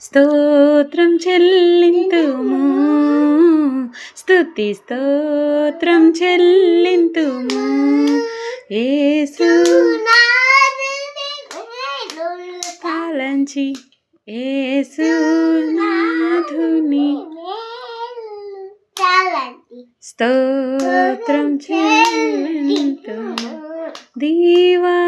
స్తోత్రం చెల్లింతుము. స్తుతి స్తోత్రం చెల్లింతుము. యేసు పాలంచి యేసు నాథుని. స్తోత్రం చెల్లింతుము. దీవారాత్రములు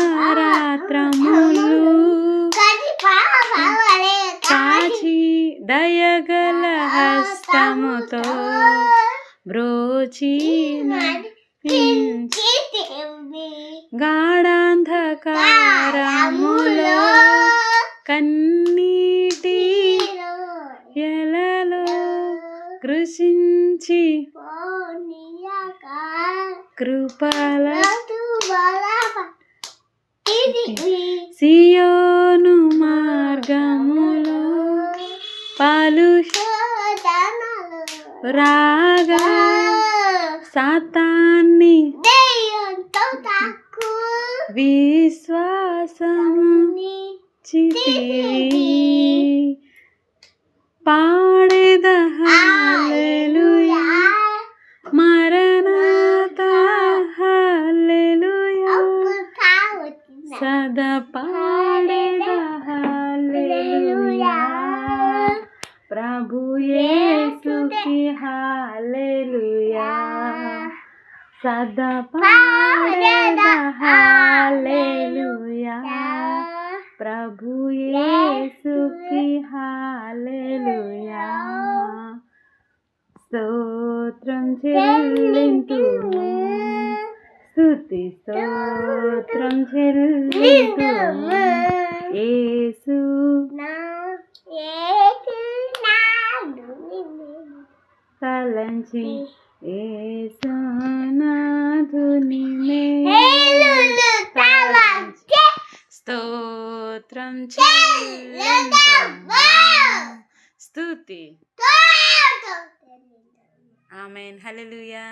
దయగల హస్తముతో బ్రోచి గాఢాంధకారములో కన్నీటి ఎలలో కృషించి కృపల సియోను రాగా సాతాన్ని విశ్వాసము చితివి పాడేద హల్లెలూయా మరణత హల్లెలూయా సదా పాడేద హల్లెలూయా ప్రభు యేసుకి హల్లెలూయా సదా పాడేద హల్లెలూయా ప్రభు యేసుకి హల్లెలూయా స్తోత్రం చెల్లింతుము స్తుతి స్తోత్రం చెల్లింతుము యేసు తలంచి. యేసునాథుని స్తోత్రం స్తుతి ఆమెన్. హల్లెలూయా.